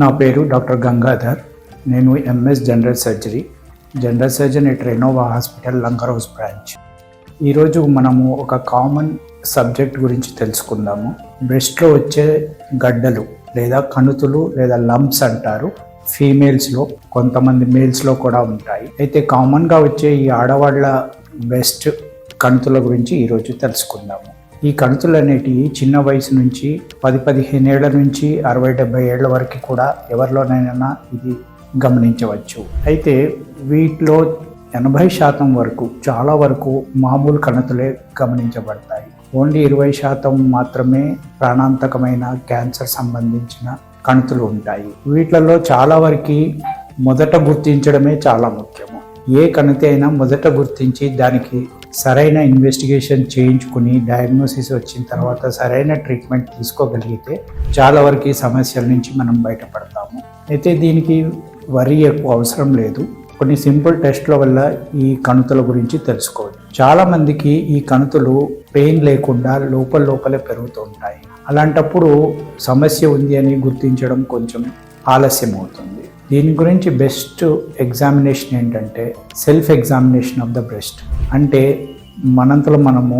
నా పేరు డాక్టర్ గంగాధర్. నేను MS general surgery general surgeon at Renova hospital Langar branch. ఈరోజు మనము ఒక కామన్ సబ్జెక్ట్ గురించి తెలుసుకుందాము. బ్రెస్ట్లో వచ్చే గడ్డలు లేదా కణుతులు లేదా లంప్స్ అంటారు ఫీమేల్స్లో కొంతమంది మేల్స్లో కూడా ఉంటాయి. అయితే కామన్గా వచ్చే ఈ ఆడవాళ్ళ బ్రెస్ట్ కణుతుల గురించి ఈరోజు తెలుసుకుందాము. ఈ కణుతులు అనేటివి చిన్న వయసు నుంచి పది పదిహేను ఏళ్ళ నుంచి అరవై డెబ్బై ఏళ్ళ వరకు కూడా ఎవరిలోనైనా ఇది గమనించవచ్చు. అయితే వీటిలో ఎనభై శాతం వరకు చాలా వరకు మామూలు కణతులే గమనించబడతాయి. ఓన్లీ ఇరవై శాతం మాత్రమే ప్రాణాంతకమైన క్యాన్సర్ సంబంధించిన కణుతులు ఉంటాయి. వీటిలలో చాలా వరకు మొదట గుర్తించడమే చాలా ముఖ్యం. ఏ కణితి అయినా మొదట గుర్తించి దానికి సరైన ఇన్వెస్టిగేషన్ చేయించుకుని డయాగ్నోసిస్ వచ్చిన తర్వాత సరైన ట్రీట్మెంట్ తీసుకోగలిగితే చాలా వరకు ఈ సమస్యల నుంచి మనం బయటపడతాము. అయితే దీనికి వరి ఎక్కువ అవసరం లేదు. కొన్ని సింపుల్ టెస్ట్ల వల్ల ఈ కణుతుల గురించి తెలుసుకోవచ్చు. చాలా మందికి ఈ కణుతులు పెయిన్ లేకుండా లోపల లోపలే పెరుగుతూ ఉంటాయి. అలాంటప్పుడు సమస్య ఉంది అని గుర్తించడం కొంచెం ఆలస్యం అవుతుంది దీని గురించి బెస్ట్ ఎగ్జామినేషన్ ఏంటంటే self examination of the breast అంటే మనంతలో మనము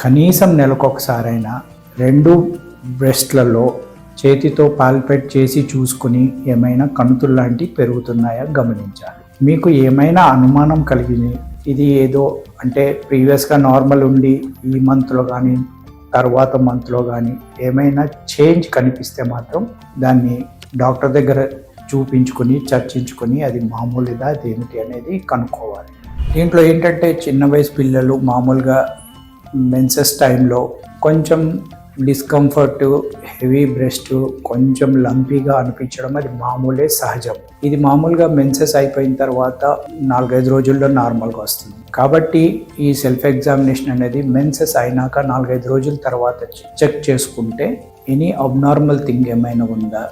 కనీసం నెలకొకసారైనా రెండు బ్రెస్ట్లలో చేతితో పాల్పేట్ చేసి చూసుకుని ఏమైనా కణుతులు లాంటివి పెరుగుతున్నాయా గమనించాలి. మీకు ఏమైనా అనుమానం కలిగింది ఇది ఏదో అంటే ప్రీవియస్గా నార్మల్ ఉండి ఈ మంత్లో కానీ తర్వాత మంత్లో కానీ ఏమైనా చేంజ్ కనిపిస్తే మాత్రం దాన్ని డాక్టర్ దగ్గర చూపించుకొని చర్చించుకొని అది మామూలుగా అది ఏమిటి అనేది కనుక్కోవాలి. దీంట్లో ఏంటంటే చిన్న వయసు పిల్లలు మామూలుగా మెన్సెస్ టైంలో కొంచెం డిస్కంఫర్ట్ హెవీ బ్రెస్ట్ కొంచెం లంపీగా అనిపించడం అది మామూలే సహజం. ఇది మామూలుగా మెన్సెస్ అయిపోయిన తర్వాత నాలుగైదు రోజుల్లో నార్మల్గా వస్తుంది. కాబట్టి ఈ సెల్ఫ్ ఎగ్జామినేషన్ అనేది మెన్సెస్ అయినాక నాలుగైదు రోజుల తర్వాత చెక్ చేసుకుంటే ఎనీ అబ్నార్మల్ థింగ్ ఏమైనా ఉందా?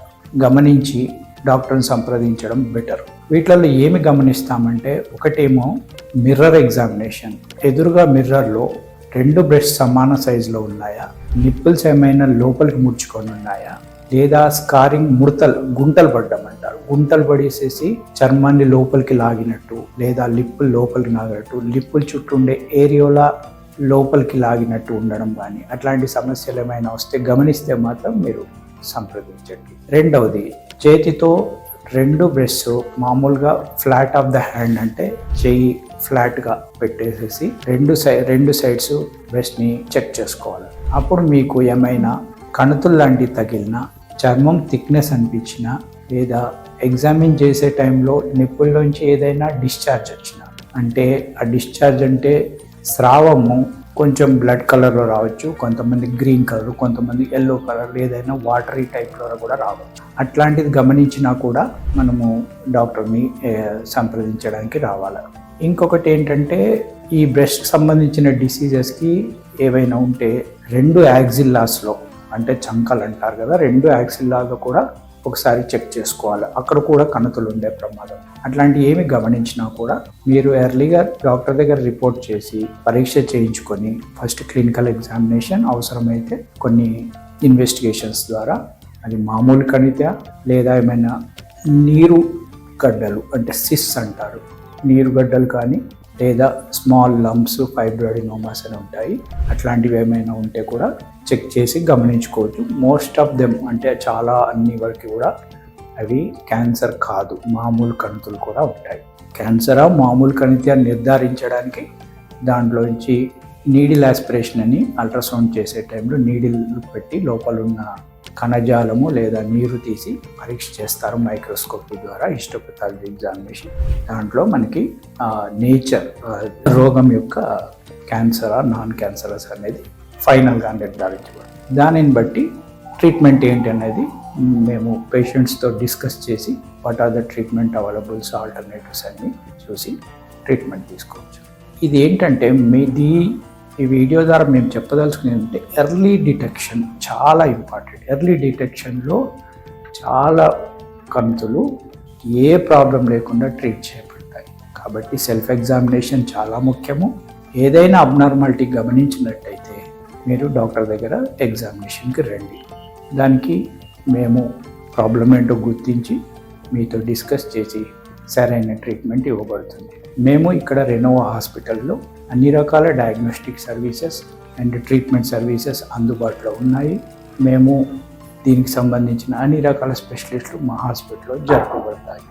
గమనించి డాక్టర్ని సంప్రదించడం బెటర్ వీటిల్లో ఏమి గమనిస్తామంటే ఒకటేమో మిర్రర్ ఎగ్జామినేషన్ ఎదురుగా మిర్రర్లో రెండు బ్రెస్ట్ సమాన సైజులో ఉన్నాయా? నిప్పుల్స్ ఏమైనా లోపలికి ముడుచుకొని ఉన్నాయా? లేదా స్కారింగ్ ముడతలు గుంటలు పడ్డం అంటారు గుంటలు పడేసేసి చర్మాన్ని లోపలికి లాగినట్టు లేదా లిప్పులు లోపలికి లాగినట్టు లిప్పుల చుట్టూ ఉండే ఏరియోలా లోపలికి లాగినట్టు ఉండడం కానీ అట్లాంటి సమస్యలు ఏమైనా వస్తే గమనిస్తే మాత్రం మీరు సంప్రదించండి. రెండవది చేతితో రెండు బ్రెస్ట్ మామూలుగా ఫ్లాట్ ఆఫ్ ద హ్యాండ్ అంటే చెయ్యి ఫ్లాట్గా పెట్టేసేసి రెండు సై రెండు సైడ్స్ బ్రెస్ట్ని చెక్ చేసుకోవాలి. అప్పుడు మీకు ఏమైనా కణుతులు లాంటివి తగిలిన చర్మం థిక్నెస్ అనిపించిన లేదా ఎగ్జామిన్ చేసే టైంలో నిప్పుల్లోంచి ఏదైనా డిశ్చార్జ్ వచ్చిన అంటే ఆ డిశ్చార్జ్ అంటే స్రావము కొంచెం బ్లడ్ కలర్లో రావచ్చు కొంతమంది గ్రీన్ కలర్ కొంతమంది ఎల్లో కలర్ ఏదైనా వాటరీ టైప్లో కూడా రావచ్చు. అట్లాంటిది గమనించినా కూడా మనము డాక్టర్ని సంప్రదించడానికి రావాలి. ఇంకొకటి ఏంటంటే ఈ బ్రెస్ట్ సంబంధించిన డిసీజెస్కి ఏవైనా ఉంటే రెండు యాక్సిల్లాస్లో అంటే చంకలు అంటారు కదా రెండు యాక్సిల్లాలో కూడా ఒకసారి చెక్ చేసుకోవాలి. అక్కడ కూడా కణుతులు ఉండే ప్రమాదం. అట్లాంటి ఏమి గమనించినా కూడా మీరు ఎర్లీగా డాక్టర్ దగ్గర రిపోర్ట్ చేసి పరీక్ష చేయించుకొని ఫస్ట్ క్లినికల్ ఎగ్జామినేషన్ అవసరమైతే కొన్ని ఇన్వెస్టిగేషన్స్ ద్వారా అది మామూలు కణిత లేదా ఏమైనా నీరు గడ్డలు అంటే సిస్ అంటారు. నీరు గడ్డలు కానీ లేదా స్మాల్ లంప్స్ ఫైబ్రాయిడినోమాస్ అని ఉంటాయి. అట్లాంటివి ఏమైనా ఉంటే కూడా చెక్ చేసి గమనించుకోవచ్చు. మోస్ట్ ఆఫ్ దెమ్ అంటే చాలా అన్ని వరకు కూడా అవి క్యాన్సర్ కాదు. మామూలు కణితులు కూడా ఉంటాయి. క్యాన్సరా మామూలు కణితి అని నిర్ధారించడానికి దాంట్లోంచి నీడిల్ ఆస్పిరేషన్ అని అల్ట్రాసౌండ్ చేసే టైంలో నీడిల్ పెట్టి లోపల ఉన్న కణజాలము లేదా నీరు తీసి పరీక్ష చేస్తారు మైక్రోస్కోపీ ద్వారా హిస్టోపథాలజీ ఎగ్జామినేషన్. దాంట్లో మనకి నేచర్ రోగం యొక్క క్యాన్సరా నాన్ క్యాన్సరస్ అనేది ఫైనల్గా నిర్ధారించబడుతుంది దానిని బట్టి ట్రీట్మెంట్ ఏంటి అనేది మేము పేషెంట్స్తో డిస్కస్ చేసి what are the treatment availables alternatives అన్ని చూసి ట్రీట్మెంట్ తీసుకోవచ్చు. ఇది ఏంటంటే మీది ఈ వీడియో ద్వారా మేము చెప్పదలుచుకునేది అంటే ఎర్లీ డిటెక్షన్ చాలా ఇంపార్టెంట్. ఎర్లీ డిటెక్షన్లో చాలా కంతులు ఏ ప్రాబ్లం లేకుండా ట్రీట్ చేయబడతాయి. కాబట్టి సెల్ఫ్ ఎగ్జామినేషన్ చాలా ముఖ్యము. ఏదైనా అబ్నార్మాలిటీ గమనించినట్టయితే మీరు డాక్టర్ దగ్గర ఎగ్జామినేషన్కి రండి. దానికి మేము ప్రాబ్లం ఏంటో గుర్తించి మీతో డిస్కస్ చేసి సరైన ట్రీట్మెంట్ ఇవ్వబడుతుంది. మేము ఇక్కడ రెనోవా హాస్పిటల్లో అన్ని రకాల diagnostic services and treatment services అందుబాటులో ఉన్నాయి. మేము దీనికి సంబంధించిన అన్ని రకాల స్పెషలిస్టులు మా హాస్పిటల్లో జరపబడతాయి